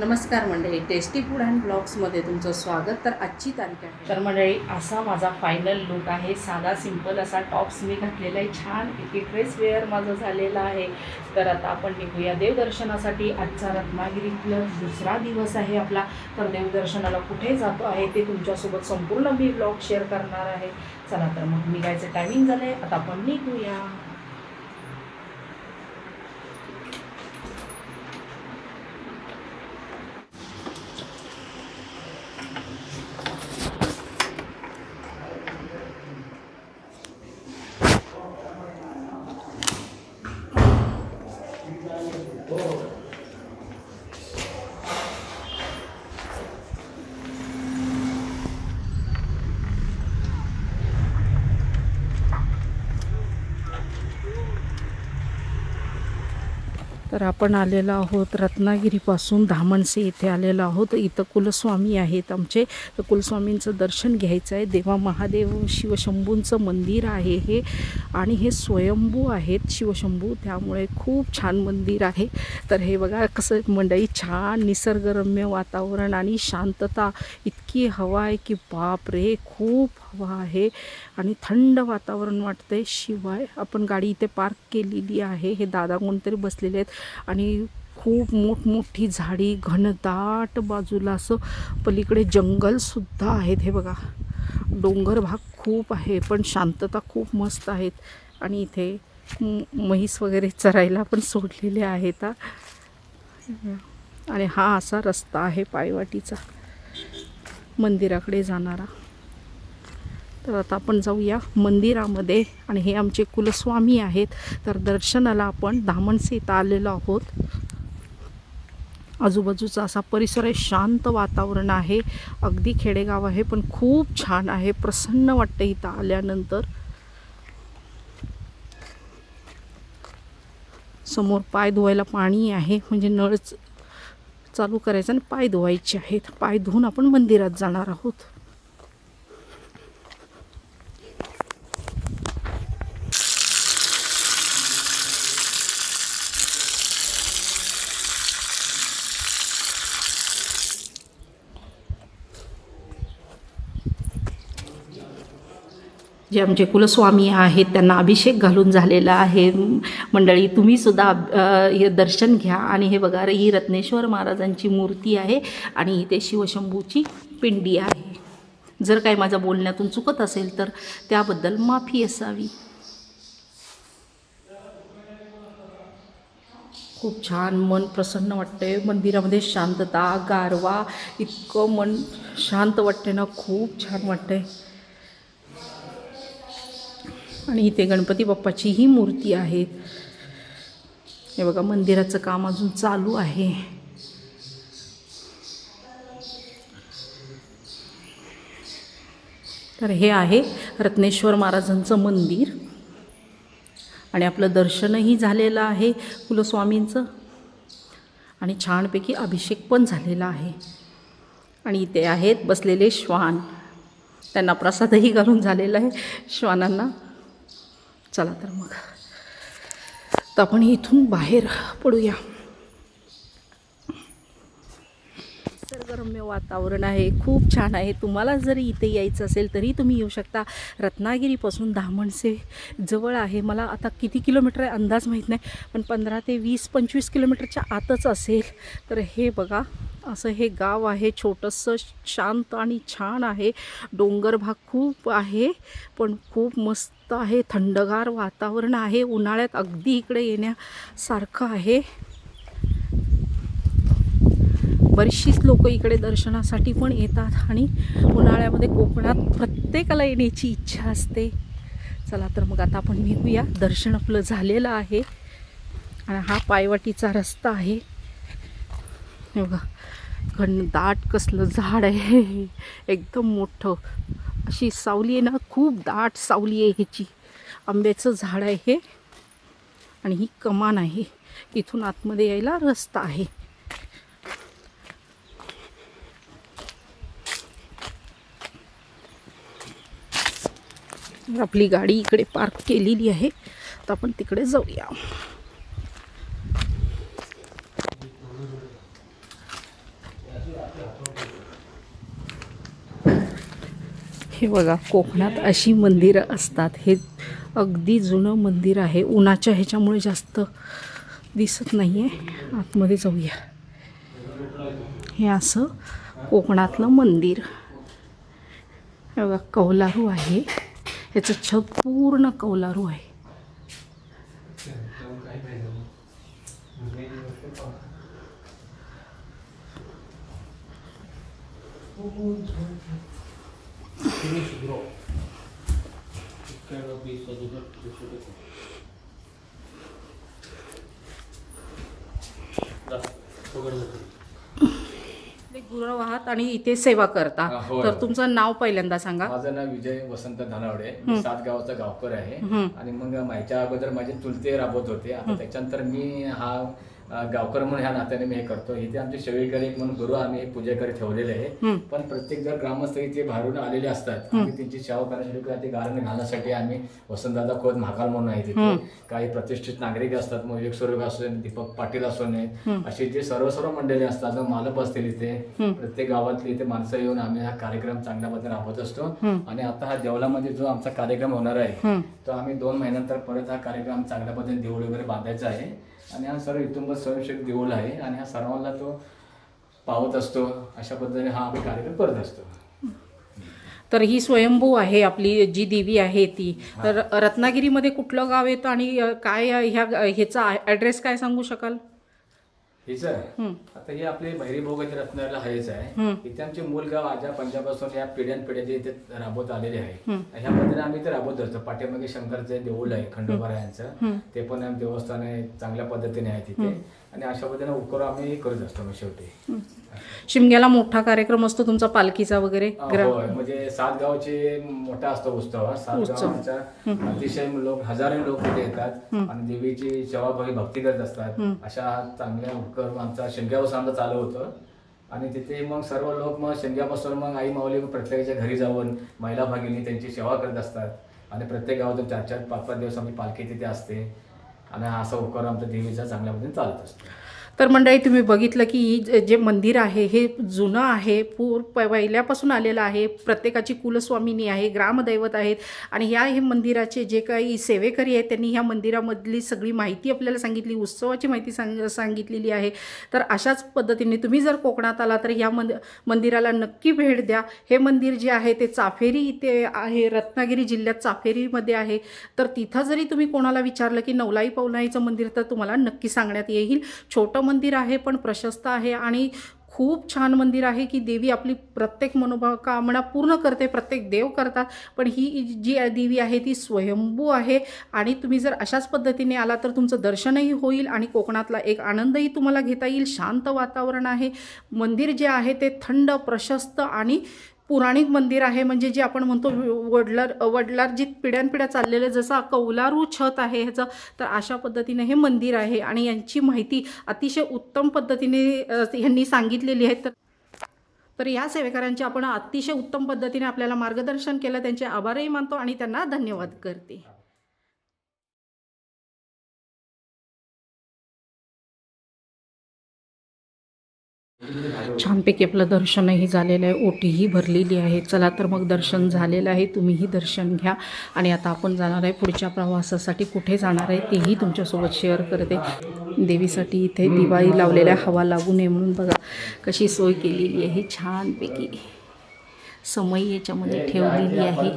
नमस्कार मंडळी. Tasty food and ब्लॉग्समध्ये तुमचं स्वागत. तर आजची तारीख आहे. तर मंडळी असा माझा फायनल लुक आहे. साधा सिंपल असा टॉप्स मी घातलेला आहे. छान पैकी ड्रेस वेअर माझं झालेला आहे. तर आता आपण निघूया देवदर्शनासाठी. आजचा रत्नागिरी प्लस दुसरा दिवस आहे आपला. तर देवदर्शनाला कुठे जातो आहे ते तुमच्यासोबत संपूर्ण मी ब्लॉग शेअर करणार आहे. चला तर मग निघायचं टायमिंग झालं आहे आता आपण निघूया. तर आपण आलेलो आहोत रत्नागिरीपासून धामणसे इथे आलेलो आहोत. इथं कुलस्वामी आहेत आमचे. तर कुलस्वामींचं दर्शन घ्यायचं आहे. देवा महादेव शिवशंभूंचं मंदिर आहे हे आणि हे स्वयंभू आहेत शिवशंभू. त्यामुळे खूप छान मंदिर आहे. तर हे बघा कसं मंडई छान निसर्गरम्य वातावरण आणि शांतता इतकी हवा आहे की बाप रे खूप हवा आहे आणि थंड वातावरण वाटतंय. शिवाय आपण गाडी इथे पार्क केलेली आहे. हे दादा कोणतरी बसलेले आहेत आणि खूप मोठमोठी झाडी घनदाट बाजूला असं पलीकडे जंगलसुद्धा आहेत. हे बघा डोंगर भाग खूप आहे पण शांतता खूप मस्त आहेत. आणि इथे म्हैस वगैरे चरायला पण सोडलेले आहेत. आणि हा असा रस्ता आहे पायवाटीचा. मंदिराकडे जाणारा. तर आता आपण जाऊया मंदिरामध्ये. आणि हे आमचे कुलस्वामी आहेत. तर दर्शनाला आपण धामणसे इथं आलेलो आहोत. आजूबाजूचा असा परिसर आहे. शांत वातावरण आहे. अगदी खेडेगाव आहे पण खूप छान आहे. प्रसन्न वाटतं इथं आल्यानंतर. समोर पाय धुवायला पाणी आहे. म्हणजे नळच चालू करायचं आणि पाय धुवायचे आहेत. पाय धुवून आपण मंदिरात जाणार आहोत. जे आमचे कुलस्वामी आहेत त्यांना अभिषेक घालून झालेला आहे. मंडळी तुम्हीसुद्धा हे दर्शन घ्या. आणि हे बघा रे, ही रत्नेश्वर महाराजांची मूर्ती आहे आणि इथे शिवशंभूची पिंडी आहे. जर काही माझ्या बोलण्यातून चुकत असेल तर त्याबद्दल माफी असावी. खूप छान मन प्रसन्न वाटतंय. मंदिरामध्ये शांतता गारवा इतकं मन शांत वाटते ना. खूप छान वाटतंय. आणि इथे गणपती बाप्पाची ही मूर्ती आहे. हे बघा मंदिराचं काम अजून चालू आहे. तर हे आहे रत्नेश्वर महाराजांचं मंदिर. आणि आपलं दर्शनही झालेलं आहे कुलस्वामींचं. आणि छानपैकी अभिषेक पण झालेला आहे. आणि इथे आहेत बसलेले श्वान. त्यांना प्रसादही घालून झालेला आहे श्वानांना. चला तर मग. तर आपण इथून बाहेर पडूया. निसर्गरम्य वातावरण आहे. खूप छान आहे. तुम्हाला जरी इथे यायचं असेल तरी तुम्ही येऊ शकता. रत्नागिरीपासून धामणसे जवळ आहे. मला आता किती किलोमीटर आहे अंदाज माहीत नाही पण पंधरा ते वीस पंचवीस किलोमीटरच्या आतच असेल. तर हे बघा असं हे गाव आहे. छोटंसं शांत आणि छान आहे. डोंगर भाग खूप आहे पण खूप मस्त आहे. थंडगार वातावरण आहे. उन्हाळ्यात अगदी इकडे येण्यासारखं आहे. बरीचशीच लोक इकडे दर्शनासाठी पण येतात आणि उन्हाळ्यामध्ये कोकणात प्रत्येकाला येण्याची इच्छा असते. चला तर मग आता आपण निघूया. दर्शन आपलं झालेलं आहे. आणि हा पायवाटीचा रस्ता आहे. बघा घन घनदाट कसलं झाड आहे. एकदम मोठं. अशी सावली आहे ना खूप दाट सावली आहे ह्याची. आंब्याचं झाड आहे हे. आणि ही कमान आहे. इथून आतमध्ये यायला रस्ता आहे. आपली गाडी इकडे पार्क केलेली आहे. तर आपण तिकडे जाऊया. हे बघा कोकणात अशी मंदिरं असतात. हे अगदी जुनं मंदिर आहे. उन्हाच्या ह्याच्यामुळे जास्त दिसत नाही आहे आतमध्ये जाऊया. हे असं कोकणातलं मंदिर. बघा कौलारू आहे. ह्याचं छत पूर्ण कौलारू आहे. गुरव आहात आणि इथे सेवा करता. होय. तर तुमचं नाव पहिल्यांदा सांगा. माझं नाव विजय वसंत धानावडे. मी सात गावाचा गावकर आहे. आणि मग माहिच्या अगोदर माझे चुलते राबवत होते. आता त्याच्यानंतर मी हा गावकर म्हणून ह्या नात्याने मी हे करतो. इथे आमचे शेळीकरी एक म्हणून गुरु आम्ही पूजेकरी ठेवलेले आहे. पण प्रत्येक जर ग्रामस्थ इथे बाहेरून आलेले असतात त्यांची सेवा करण्यासाठी किंवा ते गारण घालण्यासाठी आम्ही वसंतदादा खोत महाकाल म्हणून आहे तिथे. काही प्रतिष्ठित नागरिक असतात मग विवेक स्वरूप असू दीपक पाटील असू नये असे जे सर्व सर्व मंडळी असतात मालप असतील इथे. प्रत्येक गावातली इथे माणसं येऊन आम्ही हा कार्यक्रम चांगल्या पद्धतीने राबवत असतो. आणि आता हा देवळामध्ये जो आमचा कार्यक्रम होणार आहे तो आम्ही दोन महिन्यानंतर परत हा कार्यक्रम चांगल्या पद्धतीने देऊळ वगैरे बांधायचा आहे. आणि हा सर्व इथून स्वयंसेवक देऊळ आहे आणि हा सर्वांना तो पावत असतो. अशा पद्धतीने हा आम्ही कार्यक्रम करत असतो. तर ही स्वयंभू आहे आपली जी देवी आहे ती. तर रत्नागिरीमध्ये कुठलं गाव येतं आणि काय ह्या ह्याचा ॲड्रेस काय सांगू शकाल? हेच आहे. आता हे आपले भैरी भोगाचे रत्नागिरीला आहेच आहे. इथे आमचे मूल गाव आजा पंजाबापासून या पिढ्यान पिढ्या इथे राबवत आलेले आहे. ह्या पद्धतीने आम्ही ते राबवत असतो पाठीमागे शंकरचे देऊळ आहे खंडोबा यांचं. ते पण देवस्थान चांगल्या पद्धतीने आहे तिथे. आणि अशा पद्धतीने उपक्रम आम्ही करत असतो शेवटी. शिमग्याला मोठा कार्यक्रम असतो तुमचा पालखीचा वगैरे होय म्हणजे सात गावचे मोठा असतो उत्सव हा. सात गावांचा अतिशय लोक हजारो लोक तिथे येतात आणि देवीची सेवाभावी भक्ती करत असतात. अशा चांगल्या उपक्रम आमचा शिमग्यापासून आमचा चालू होतं. आणि तिथे मग सर्व लोक मग शिमग्यापासून मग आई माऊली प्रत्येकाच्या घरी जाऊन महिला भगिनी त्यांची सेवा करत असतात. आणि प्रत्येक गावातून चार चार पाच पाच दिवस आमची पालखी तिथे असते. आणि हा असा उपक्रम आमच्या देवीचा चांगल्या पद्धतीने चालत असतो. तर मंडळी तुम्ही बघितलं की ही जे- जे मंदिर आहे हे जुनं आहे पूर प- पहिल्यापासून आलेलं आहे. प्रत्येकाची कुलस्वामिनी आहे ग्रामदैवत आहेत आणि ह्या हे मंदिराचे जे काही सेवेकरी आहेत त्यांनी ह्या मंदिरामधली सगळी माहिती आपल्याला सांगितली उत्सवाची माहिती सांग सांगितलेली आहे. तर अशाच पद्धतीने तुम्ही जर कोकणात आला तर ह्या मंद मंदिराला नक्की भेट द्या. हे मंदिर जे आहे ते चाफेरी इथे आहे रत्नागिरी जिल्ह्यात चाफेरीमध्ये आहे. तर तिथं जरी तुम्ही कोणाला विचारलं की नवलाई पौलाईचं मंदिर तर तुम्हाला नक्की सांगण्यात येईल. छोटं मंदिर आहे पण प्रशस्त आहे आणि खूप छान मंदिर आहे की देवी आपली प्रत्येक मनोभावकामना पूर्ण करते प्रत्येक देव करतात. पण ही जी देवी आहे ती स्वयंभू आहे आणि तुम्ही जर अशाच पद्धतीने आला तर तुमचं दर्शनही होईल आणि कोकणातला एक आनंदही तुम्हाला घेता येईल. शांत वातावरण आहे. मंदिर जे आहे ते थंड प्रशस्त आणि पुराणिक मंदिर आहे म्हणजे जे आपण म्हणतो वडलार वडलार जी पिढ्यानपिढ्या चाललेलं जसं कौलारू छत आहे ह्याचं तर अशा पद्धतीने हे मंदिर आहे आणि यांची माहिती अतिशय उत्तम पद्धतीने ह्यांनी सांगितलेली आहे. तर तर या सेवेकरांचे आपण अतिशय उत्तम पद्धतीने आपल्याला मार्गदर्शन केलं त्यांचे आभारही मानतो आणि त्यांना धन्यवाद करते. छानपैकी आपलं दर्शनही झालेलं आहे ओटीही भरलेली आहे. चला तर मग दर्शन झालेलं आहे तुम्हीही दर्शन घ्या. आणि आता आपण जाणार आहे पुढच्या प्रवासासाठी. कुठे जाणार आहे तेही तुमच्यासोबत शेअर करते. देवीसाठी इथे दिवाळी लावलेल्या हवा लागू नये म्हणून बघा कशी सोय केलेली आहे. छानपैकी समय याच्यामध्ये ठेवलेली आहे.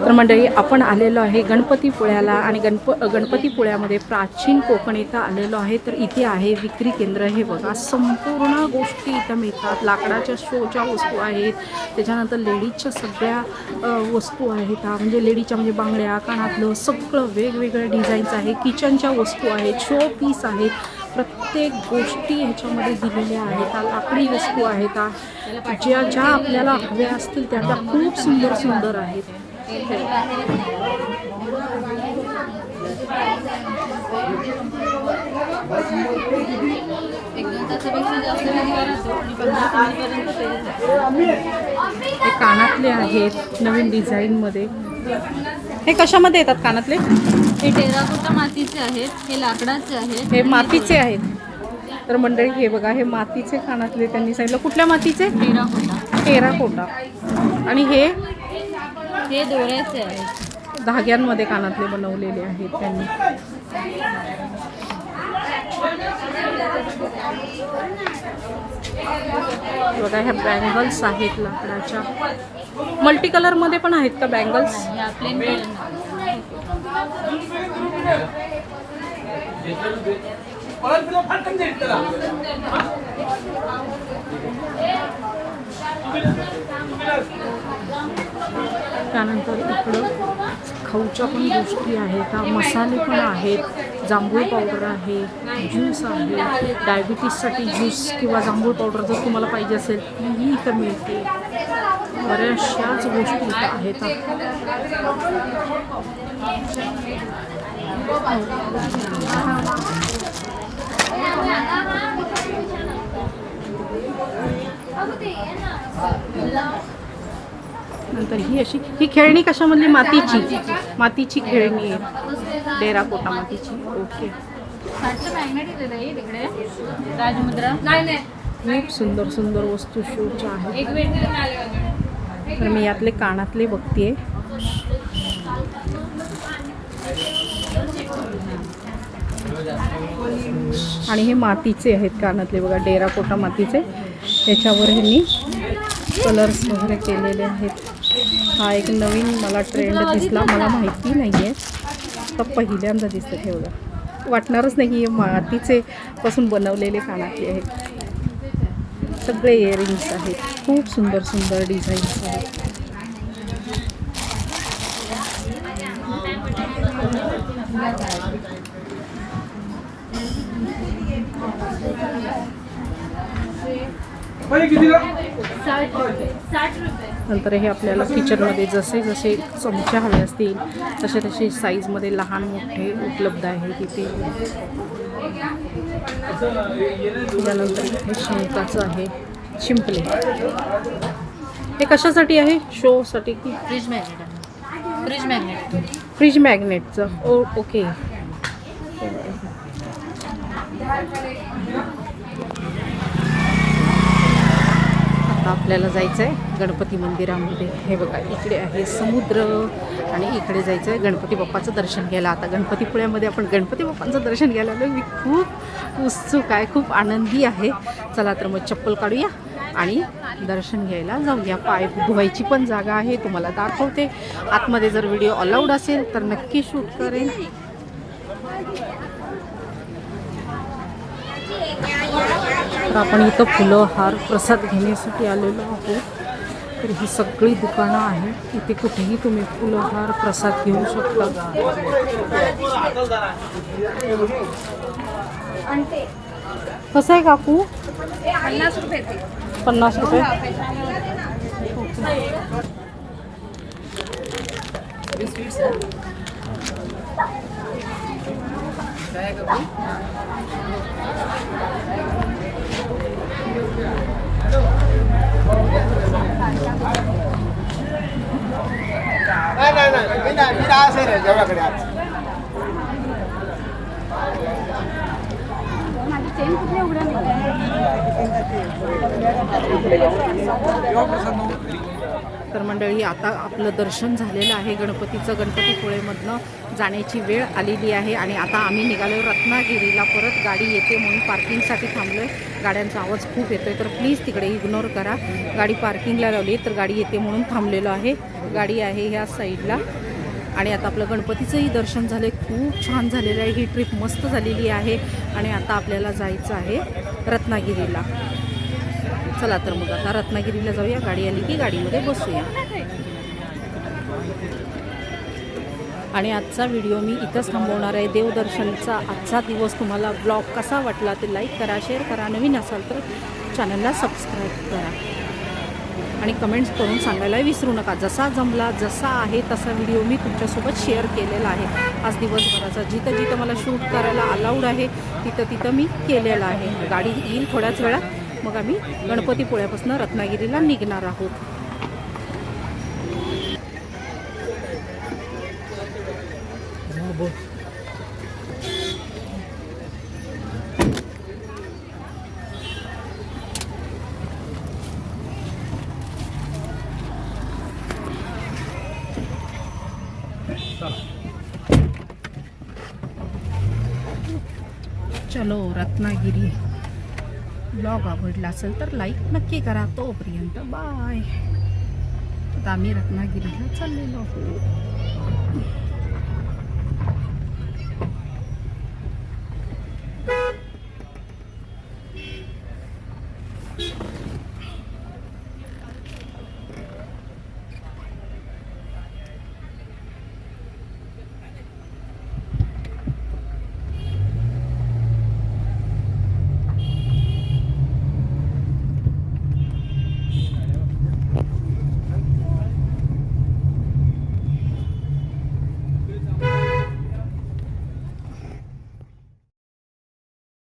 तर मंडळी आपण आलेलो आहे गणपतीपुळ्याला आणि गणप गणपतीपुळ्यामध्ये प्राचीन कोकण इथं आलेलो आहे. तर इथे आहे विक्री केंद्र. हे बघा संपूर्ण गोष्टी इथं मिळतात. लाकडाच्या शोच्या वस्तू आहेत. त्याच्यानंतर लेडीजच्या सगळ्या वस्तू आहेत. म्हणजे लेडीजच्या म्हणजे बांगड्या कानातलं सगळं वेगवेगळ्या डिझाईन्स आहे किचनच्या वस्तू आहेत. शो पीस आहेत. प्रत्येक गोष्टी ह्याच्यामध्ये दिलेल्या आहेत लाकडी वस्तू आहेत ज्या ज्या आपल्याला हव्या असतील त्या त्या खूप सुंदर सुंदर आहेत. हे कानातले आहेत नवीन डिझाईनमध्ये. हे कशामध्ये येतात कानातले? हे टेराकोटा मातीचे आहेत हे लाकडाचे आहेत. हे मातीचे आहेत. तर मंडळी हे बघा हे मातीचे कानातले त्यांनी सांगितलं. कुठल्या मातीचे? होता टेराकोटा. आणि हे? ते दोऱ्याचे आहे धाग्यांमध्ये कानातले बनवलेले आहेत त्यांनी. बघा ह्या बँगल्स आहेत लाकडाच्या. मल्टी कलरमध्ये पण आहेत का बँगल्स? त्यानंतर इकडं खाऊच्या पण गोष्टी आहेत मसाले पण आहेत जांभूळ पावडर आहे ज्यूस आहे. डायबिटीससाठी ज्यूस किंवा जांभूळ पावडर जर तुम्हाला पाहिजे असेल तीही इथं मिळते. बऱ्याचशाच गोष्टी आहेत. नंतर ही अशी ही खेळणी कशामधली? मातीची. मातीची खेळणी आहे. डेरा कोटा मातीची. ओके. राजमुद्रा खूप सुंदर सुंदर वस्तू शोच्या आहेत. तर मी यातले कानातले बघते आणि हे मातीचे आहेत कानातले बघा डेरा कोटा मातीचे. त्याच्यावर ह्यांनी कलर्स वगैरे केलेले आहेत. हा एक नवीन मला ट्रेंड दिसला. मला माहिती नाही आहे तर पहिल्यांदा दिसतं हे बघा. वाटणारच नाही हे मातीचे पासून बनवलेले कानातले आहेत. सगळे इयरिंग्स आहेत खूप सुंदर सुंदर डिझाईन्स आहेत Thank you. नंतर हे आपल्याला किचनमध्ये जसे जसे चमचे हवे असतील तसे तसे साईजमध्ये लहान मोठे उपलब्ध आहेत इथे त्यानंतर इथे शंकाचं आहे शिंपले. हे कशासाठी आहे? शोसाठी की? फ्रीज मॅग्नेट आहे. फ्रीज मॅग्नेट फ्रीज मॅग्नेटचं ओ ओके आता आपल्याला जायचं आहे गणपती मंदिरामध्ये. हे बघा इकडे आहे समुद्र आणि इकडे जायचं आहे गणपती बाप्पाचं दर्शन घ्यायला. आता गणपतीपुळ्यामध्ये आपण गणपती बाप्पांचं दर्शन घ्यायला आलो मी खूप उत्सुक आहे खूप आनंदी आहे. चला तर मग चप्पल काढूया आणि दर्शन घ्यायला जाऊया. पाय धुवायची पण जागा आहे तुम्हाला दाखवते. आतमध्ये जर व्हिडिओ अलाउड असेल तर नक्की शूट करेन. तर आपण इथं फुलं हार प्रसाद घेण्यासाठी आलेलो आहोत. तर ही सगळी दुकानं आहेत. इथे कुठेही तुम्ही फुलं हार प्रसाद घेऊ शकता. कसं आहे काकू? पन्नास रुपये पन्नास रुपये? तर मंडळी आता आपलं दर्शन झालेलं आहे गणपतीचं. गणपतीपुळेमधनं जाण्याची वेळ आलेली आहे आणि आता आम्ही निघालो रत्नागिरीला परत. गाडी येते म्हणून पार्किंगसाठी थांबलो आहे गाड्यांचा आवाज खूप येतो आहे तर प्लीज तिकडे इग्नोर करा. गाडी पार्किंगला लावली तर गाडी येते म्हणून थांबलेलो आहे. गाडी आहे ह्या साईडला आणि आता आपलं गणपतीचंही दर्शन झालं खूप छान झालेलं आहे. ही ट्रिप मस्त झालेली आहे. आणि आता आपल्याला जायचं आहे रत्नागिरीला. चला तर मग आता रत्नागिरीला जाऊया. गाडी आली की गाडीमध्ये बसूया. आणि आजचा व्हिडिओ मी इथंच थांबवणार आहे. देवदर्शनचा आजचा दिवस तुम्हाला ब्लॉग कसा वाटला ते लाईक करा शेअर करा. नवीन असाल तर चॅनलला सबस्क्राईब करा. आणि कमेंट्स करून सांगायला विसरू नका. जसा जमला जसा आहे तसा व्हिडिओ मी तुमच्यासोबत शेअर केलेला आहे. आज दिवसभराचा जिथं जिथं मला शूट करायला अलाउड आहे तिथं तिथं मी केलेलं आहे. गाडी येईल थोड्याच वेळात. मग आम्ही गणपतीपुळ्यापासून रत्नागिरीला निघणार आहोत. चलो रत्नागिरी. ब्लॉग आवडला असेल तर लाईक नक्की करा. तोपर्यंत बाय आता आम्ही रत्नागिरीला चाललेलो आहोत.